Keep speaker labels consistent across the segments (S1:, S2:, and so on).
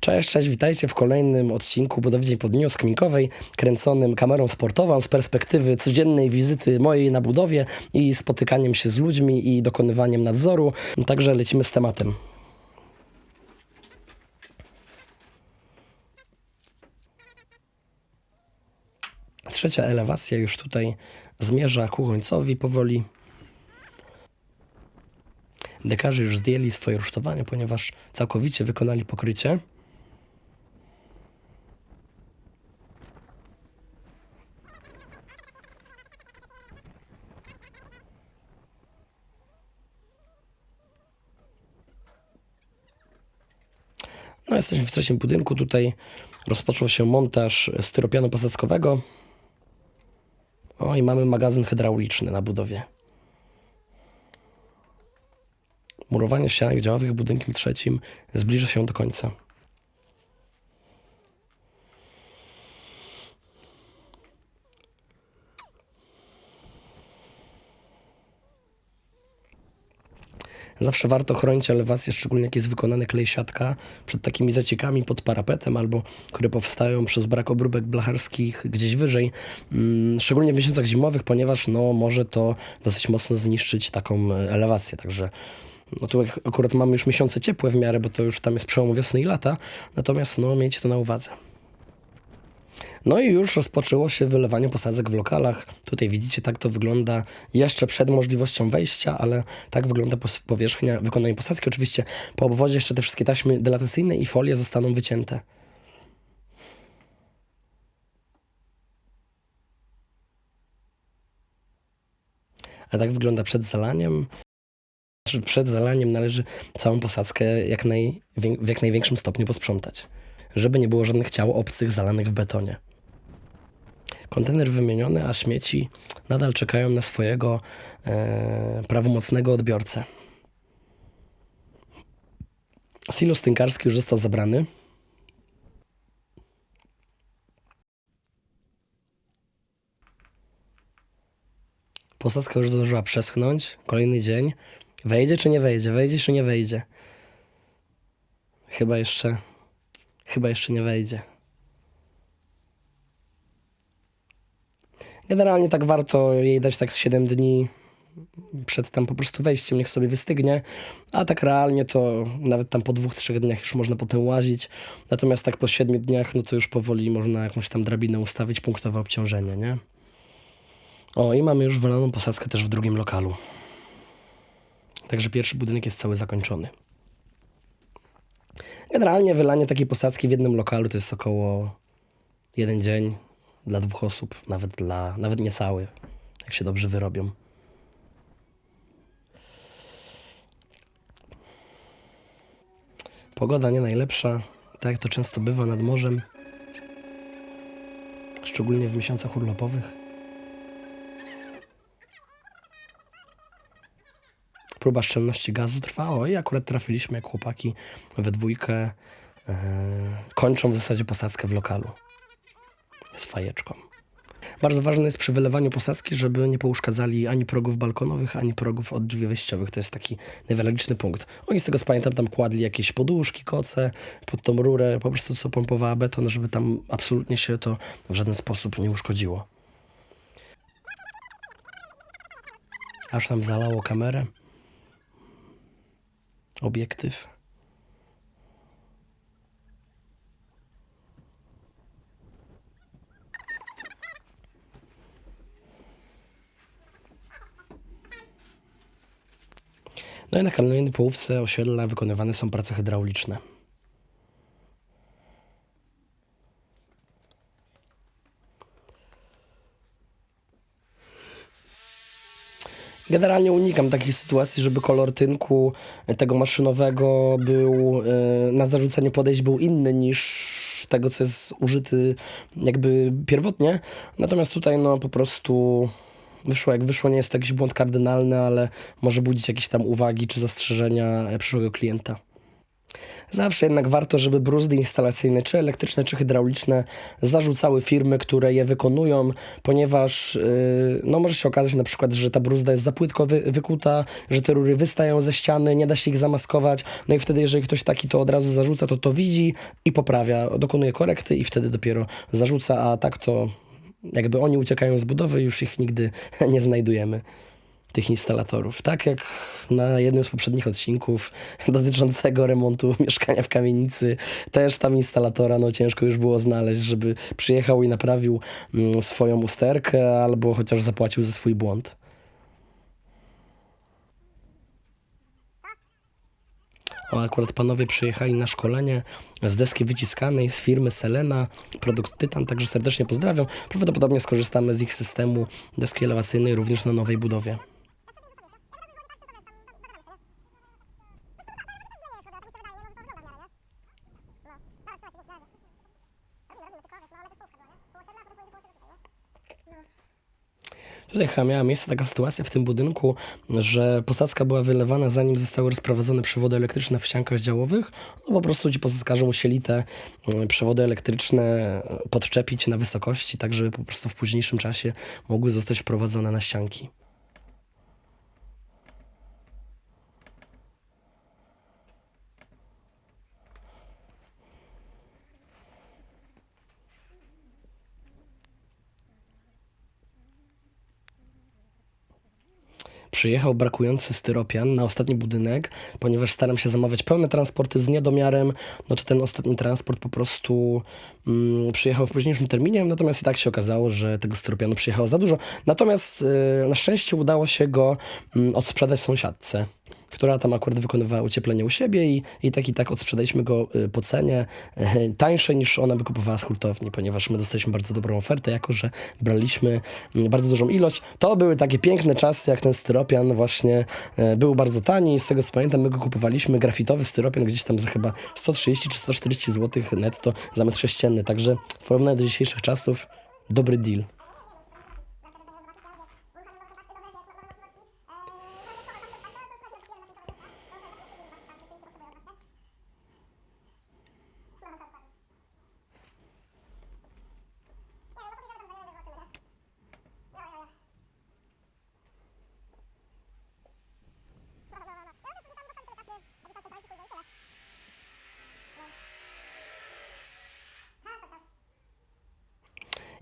S1: Cześć, cześć, witajcie w kolejnym odcinku Budowy Dzień po Dniu z Kminkowej, kręconym kamerą sportową z perspektywy codziennej wizyty mojej na budowie i spotykaniem się z ludźmi i dokonywaniem nadzoru. Także lecimy z tematem. Trzecia elewacja już tutaj zmierza ku końcowi powoli. Dekarze już zdjęli swoje rusztowania, ponieważ całkowicie wykonali pokrycie. No, jesteśmy w trzecim budynku. Tutaj rozpoczął się montaż styropianu posadzkowego. O, i mamy magazyn hydrauliczny na budowie. Murowanie ścianek działowych budynkiem trzecim zbliża się do końca. Zawsze warto chronić elewację, szczególnie jak jest wykonany klej siatka, przed takimi zaciekami pod parapetem albo które powstają przez brak obróbek blacharskich gdzieś wyżej. Mm, Szczególnie w miesiącach zimowych, ponieważ no, może to dosyć mocno zniszczyć taką e, elewację. Także no tu ak- akurat mamy już miesiące ciepłe w miarę, bo to już tam jest przełom wiosny i lata. Natomiast no, miejcie to na uwadze. No i już rozpoczęło się wylewanie posadzek w lokalach. Tutaj widzicie, tak to wygląda jeszcze przed możliwością wejścia, ale tak wygląda powierzchnia wykonania posadzki. Oczywiście po obwodzie jeszcze te wszystkie taśmy delatacyjne i folie zostaną wycięte. A tak wygląda przed zalaniem. Przed zalaniem należy całą posadzkę jak naj, w jak największym stopniu posprzątać, żeby nie było żadnych ciał obcych zalanych w betonie. Kontener wymieniony, a śmieci nadal czekają na swojego e, prawomocnego odbiorcę. Silos tynkarski już został zabrany. Posadzka już zdążyła przeschnąć. Kolejny dzień. Wejdzie czy nie wejdzie? Wejdzie czy nie wejdzie? Chyba jeszcze. Chyba jeszcze nie wejdzie. Generalnie tak warto jej dać tak z 7 dni przed tam po prostu wejściem, niech sobie wystygnie, a tak realnie to nawet tam po dwóch, trzech dniach już można potem łazić, natomiast tak po 7 dniach, no to już powoli można jakąś tam drabinę ustawić, punktowe obciążenie, nie? O, i mamy już wylaną posadzkę też w drugim lokalu. Także pierwszy budynek jest cały zakończony. Generalnie wylanie takiej posadzki w jednym lokalu to jest około jeden dzień dla dwóch osób, nawet dla, nawet niecały, jak się dobrze wyrobią. Pogoda nie najlepsza, tak jak to często bywa nad morzem, szczególnie w miesiącach urlopowych. Próba szczelności gazu trwa. O, i akurat trafiliśmy, jak chłopaki we dwójkę e, kończą w zasadzie posadzkę w lokalu z fajeczką. Bardzo ważne jest przy wylewaniu posadzki, żeby nie pouszkadzali ani progów balkonowych, ani progów od drzwi wejściowych. To jest taki newralgiczny punkt. Oni z tego co pamiętam tam kładli jakieś poduszki, koce pod tą rurę, po prostu co pompowała beton, żeby tam absolutnie się to w żaden sposób nie uszkodziło. Aż tam zalało kamerę. Obiektyw. No i na kolejnej połówce osiedla wykonywane są prace hydrauliczne. Generalnie unikam takich sytuacji, żeby kolor tynku tego maszynowego był e, na zarzucenie podejść był inny niż tego, co jest użyty jakby pierwotnie. Natomiast tutaj no po prostu wyszło jak wyszło, nie jest to jakiś błąd kardynalny, ale może budzić jakieś tam uwagi czy zastrzeżenia e, przyszłego klienta. Zawsze jednak warto, żeby bruzdy instalacyjne, czy elektryczne, czy hydrauliczne, zarzucały firmy, które je wykonują, ponieważ yy, no, może się okazać na przykład, że ta bruzda jest za płytko wy, wykuta, że te rury wystają ze ściany, nie da się ich zamaskować. No i wtedy, jeżeli ktoś taki to od razu zarzuca, to to widzi i poprawia, dokonuje korekty i wtedy dopiero zarzuca, a tak to jakby oni uciekają z budowy, już ich nigdy nie znajdujemy tych instalatorów. Tak jak na jednym z poprzednich odcinków dotyczącego remontu mieszkania w kamienicy, też tam instalatora no ciężko już było znaleźć, żeby przyjechał i naprawił mm, swoją usterkę albo chociaż zapłacił za swój błąd. O, akurat panowie przyjechali na szkolenie z deski wyciskanej z firmy Selena, produkt Tytan, także serdecznie pozdrawiam. Prawdopodobnie skorzystamy z ich systemu deski elewacyjnej również na nowej budowie. Tutaj chyba miała miejsce taka sytuacja w tym budynku, że posadzka była wylewana zanim zostały rozprowadzone przewody elektryczne w ściankach działowych. No po prostu ci posadzkarze musieli te mm, przewody elektryczne podczepić na wysokości, tak żeby po prostu w późniejszym czasie mogły zostać wprowadzone na ścianki. Przyjechał brakujący styropian na ostatni budynek, ponieważ staram się zamawiać pełne transporty z niedomiarem, no to ten ostatni transport po prostu mm, przyjechał w późniejszym terminie, natomiast i tak się okazało, że tego styropianu przyjechało za dużo. Natomiast y, na szczęście udało się go mm, odsprzedać sąsiadce która tam akurat wykonywała ocieplenie u siebie i, i tak i tak odsprzedaliśmy go y, po cenie tańszej niż ona by kupowała z hurtowni, ponieważ my dostaliśmy bardzo dobrą ofertę, jako że braliśmy mm, bardzo dużą ilość. To były takie piękne czasy, jak ten styropian właśnie y, był bardzo tani. Z tego co pamiętam, my go kupowaliśmy, grafitowy styropian gdzieś tam za chyba 130 czy 140 zł netto za metr sześcienny, także w porównaniu do dzisiejszych czasów dobry deal.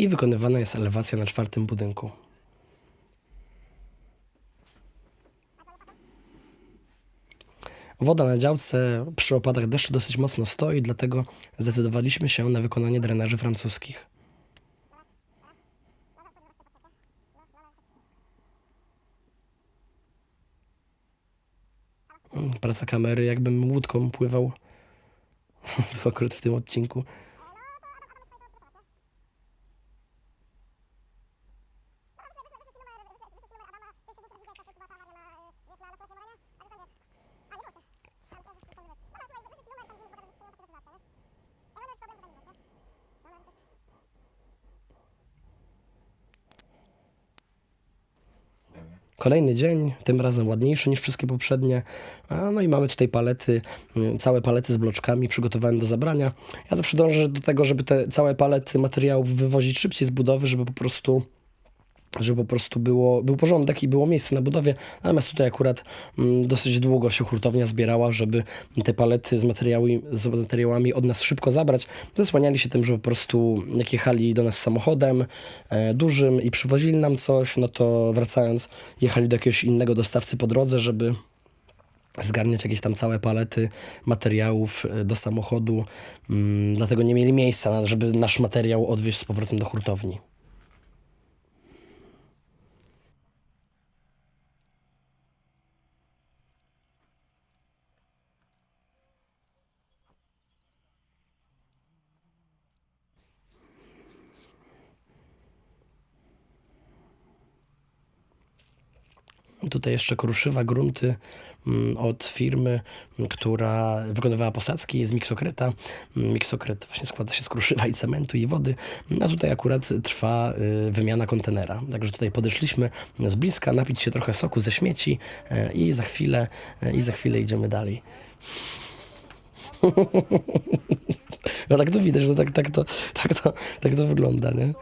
S1: I wykonywana jest elewacja na czwartym budynku. Woda na działce przy opadach deszczu dosyć mocno stoi, dlatego zdecydowaliśmy się na wykonanie drenaży francuskich. Praca kamery, jakbym łódką pływał. To akurat w tym odcinku. Kolejny dzień, tym razem ładniejszy niż wszystkie poprzednie. No i mamy tutaj palety, y, całe palety z bloczkami przygotowane do zabrania. Ja zawsze dążę do tego, żeby te całe palety materiałów wywozić szybciej z budowy, żeby po prostu żeby po prostu było, był porządek i było miejsce na budowie. Natomiast tutaj akurat mm, dosyć długo się hurtownia zbierała, żeby te palety z, materiały, z materiałami od nas szybko zabrać. Zasłaniali się tym, że po prostu jak jechali do nas samochodem e, dużym i przywozili nam coś, no to wracając jechali do jakiegoś innego dostawcy po drodze, żeby zgarniać jakieś tam całe palety materiałów e, do samochodu. Mm, dlatego nie mieli miejsca, żeby nasz materiał odwieźć z powrotem do hurtowni. Tutaj jeszcze kruszywa grunty mm, od firmy, m, która wykonywała posadzki z miksokreta. Mm, Miksokret właśnie składa się z kruszywa i cementu i wody, a tutaj akurat trwa y, wymiana kontenera. Także tutaj podeszliśmy z bliska, napić się trochę soku ze śmieci e, i za chwilę, e, i za chwilę idziemy dalej. No tak to widać, że tak, tak, to, tak, to, tak to wygląda, nie?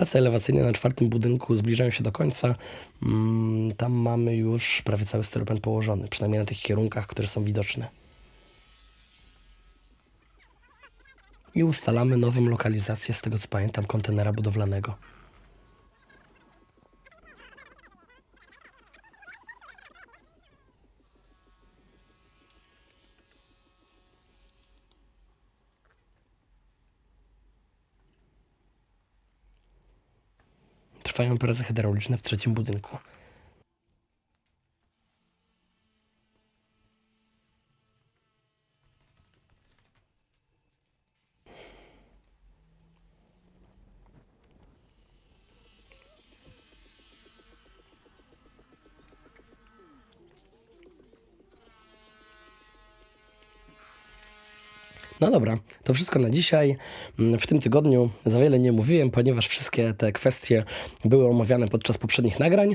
S1: Prace elewacyjne na czwartym budynku zbliżają się do końca. Mm, Tam mamy już prawie cały styropian położony, przynajmniej na tych kierunkach, które są widoczne. I ustalamy nową lokalizację, z tego co pamiętam, kontenera budowlanego. Trwają prace hydrauliczne w trzecim budynku. No dobra, to wszystko na dzisiaj. Mm, W tym tygodniu za wiele nie mówiłem, ponieważ wszystkie te kwestie były omawiane podczas poprzednich nagrań.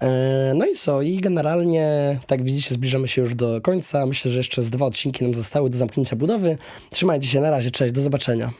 S1: E, No i co? I generalnie, tak widzicie, zbliżamy się już do końca. Myślę, że jeszcze z dwa odcinki nam zostały do zamknięcia budowy. Trzymajcie się, na razie, cześć, do zobaczenia.